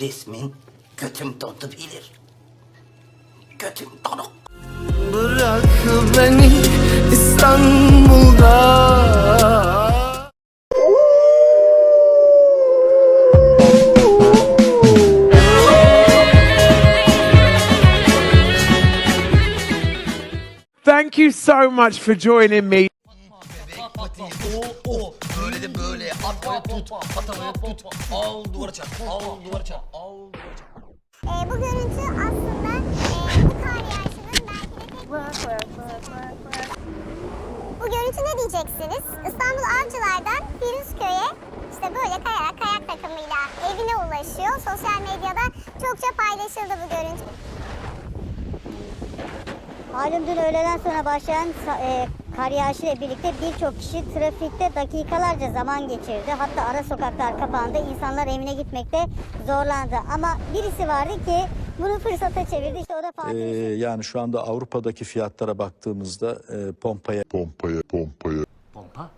Resmin götüm dondu bilir. Götüm donuk. Bırak beni İstanbul'da Thank you so much for joining me. O o. Böyle de böyle. At böyle tut. At havaya tut. Al duvara çarp. Al duvara çarp. Al duvara çarp. Ee, bu görüntü aslında e, bu kar yağışının belki de tek... Bu görüntü ne diyeceksiniz? İstanbul Avcılar'dan Firuzköy'e işte böyle kayarak kayak takımıyla evine ulaşıyor. Sosyal medyada çokça paylaşıldı bu görüntü. Malum dün öğleden sonra başlayan e, kar yağışı ile birlikte birçok kişi trafikte dakikalarca zaman geçirdi. Hatta ara sokaklar kapandı. İnsanlar evine gitmekte zorlandı. Ama birisi vardı ki bunu fırsata çevirdi. İşte o da Fatih Ee, yani şu anda Avrupa'daki fiyatlara baktığımızda e, pompaya pompaya pompaya Pompa. Pompa.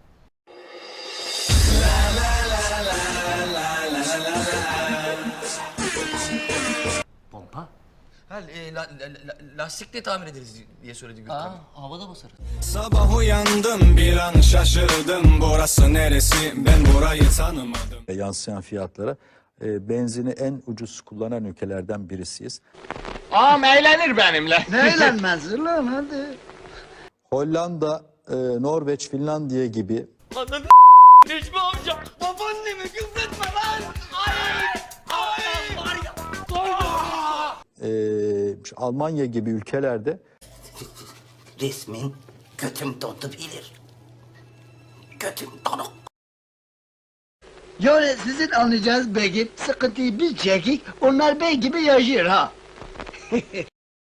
Ha, e, la, la, la, lastikle tamir ederiz diye söyledi Gürkan. Aa, havada basarız. Sabah uyandım bir an şaşırdım Burası neresi ben burayı tanımadım yansıyan fiyatlara e, benzini en ucuz kullanan ülkelerden birisiyiz. Ağam eğlenir benimle. Hollanda, e, Norveç, Finlandiya gibi Anladın Necmi amca. Babaannemi küfretme Almanya gibi ülkelerde Resmin götüm dondu bilir. Götüm donuk. Yani sizin anlayacağınız bey gibi sıkıntıyı biz çekik, onlar bey gibi yaşıyor ha.